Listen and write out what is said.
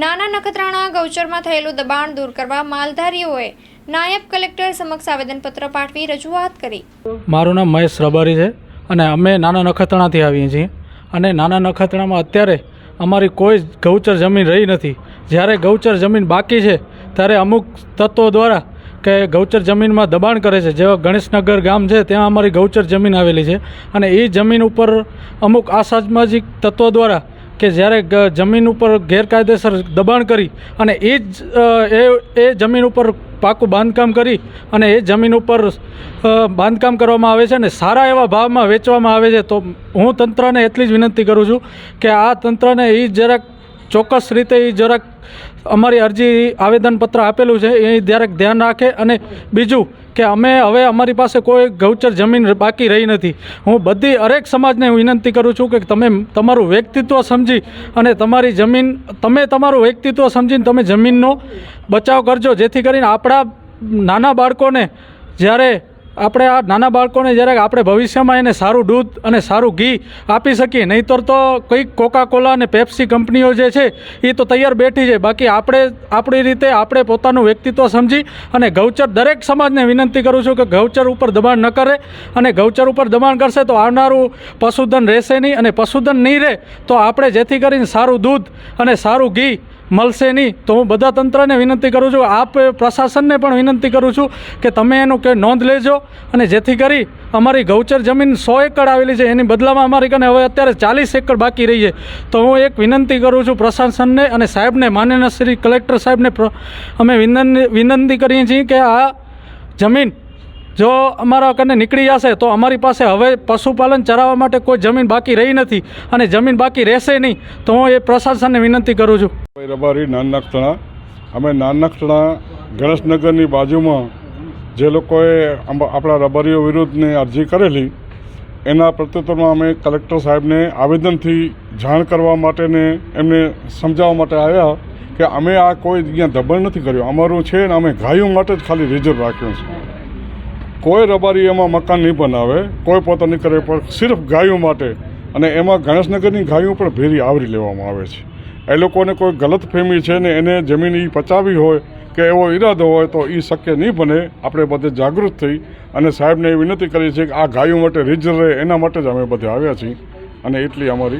નાના નખત્રાણા ગૌચરમાં થયેલું દબાણ દૂર કરવા માલધારીઓએ નાયબ કલેક્ટર સમક્ષ આવેદનપત્ર પાઠવી રજૂઆત કરી. મારું નામ મહેશ રબારી છે અને અમે નાના નખત્રાણાથી આવીએ છીએ. અને નાના નખત્રાણામાં અત્યારે અમારી કોઈ ગૌચર જમીન રહી નથી. જ્યારે ગૌચર જમીન બાકી છે, ત્યારે અમુક તત્વો દ્વારા કે ગૌચર જમીનમાં દબાણ કરે છે. જેવા ગણેશનગર ગામ છે, ત્યાં અમારી ગૌચર જમીન આવેલી છે. અને એ જમીન ઉપર અમુક અસામાજિક તત્વો દ્વારા કે જ્યારે જમીન ઉપર ગેરકાયદેસર દબાણ કરી અને એ જ એ એ જમીન ઉપર પાકું બાંધકામ કરી અને એ જમીન ઉપર બાંધકામ કરવામાં આવે છે અને સારા એવા ભાવમાં વેચવામાં આવે છે, તો હું તંત્રને એટલી જ વિનંતી કરું છું કે આ તંત્રને એ જરાક ચોક્કસ રીતે એ જરાક અમારી અરજી આવેદનપત્ર આપેલું છે, એ જરાક ધ્યાન રાખે. અને બીજું કે અમે હવે અમારી પાસે કોઈ ગૌચર જમીન બાકી રહી નથી. હું બધી હરેક સમાજને હું વિનંતી કરું છું કે તમે તમારું વ્યક્તિત્વ સમજી અને તમારી જમીન, તમે તમારું વ્યક્તિત્વ સમજીને તમે જમીનનો બચાવ કરજો. જેથી કરીને આપણા નાના બાળકોને જ્યારે આપણે આ નાના બાળકોને જ્યારે આપણે ભવિષ્યમાં એને સારું દૂધ અને સારું ઘી આપી શકીએ. નહીંતર તો કંઈક કોકાકોલા અને પેપ્સી કંપનીઓ જે છે એ તો તૈયાર બેઠી છે. બાકી આપણે, આપણી રીતે આપણે પોતાનું વ્યક્તિત્વ સમજી અને ગૌચર દરેક સમાજને વિનંતી કરું છું કે ગૌચર ઉપર દબાણ ન કરે અને ગૌચર ઉપર દબાણ કરશે તો આવનારું પશુધન રહેશે નહીં અને પશુધન નહીં રહે તો આપણે જેથી કરીને સારું દૂધ અને સારું ઘી મળશે નહીં. તો હું બધા તંત્રને વિનંતી કરું છું, આપ પ્રશાસનને પણ વિનંતી કરું છું કે તમે એનું કે નોંધ લેજો અને જેથી કરી અમારી ગૌચર જમીન સો એકડ આવેલી છે, એની બદલામાં અમારી કને હવે અત્યારે ચાલીસ એકડ બાકી રહી છે. તો હું એક વિનંતી કરું છું પ્રશાસનને અને સાહેબને, માનનીય શ્રી કલેક્ટર સાહેબને અમે વિનંતી વિનંતી કરીએ છીએ કે આ જમીન જો અમારા કને નીકળી જશે, તો અમારી પાસે હવે પશુપાલન ચરાવવા માટે કોઈ જમીન બાકી રહી નથી અને જમીન બાકી રહેશે નહીં, તો હું એ પ્રશાસનને વિનંતી કરું છું. રબારી નાનકતણા અમે નાનકતણા ગણેશનગરની બાજુમાં જે લોકોએ આપણા રબારીઓ વિરુદ્ધની અરજી કરેલી, એના પ્રત્યુત્તરમાં અમે કલેક્ટર સાહેબને આવેદનથી જાણ કરવા માટેને એમને સમજાવવા માટે આવ્યા કે અમે આ કોઈ જગ્યા દબાણ નથી કર્યું. અમારું છે ને અમે ગાયો માટે જ ખાલી રિઝર્વ રાખ્યું છે. કોઈ રબારી એમાં મકાન નહીં બનાવે, કોઈ પોતા નહીં કરે, પણ સિર્ફ ગાયો માટે. અને એમાં ગણેશનગરની ગાયો પણ ભેરી આવરી લેવામાં આવે છે. એ લોકોને કોઈ ગલત ફેમી છે ને એને જમીન એ પચાવી હોય કે એવો ઈરાદો હોય તો એ શક્ય નહીં બને. આપણે બધે જાગૃત થઈ અને સાહેબને એ વિનંતી કરી છે કે આ ગાયો માટે રિઝર્વ રહે, એના માટે જ અમે બધે આવ્યા છીએ. અને એટલી અમારી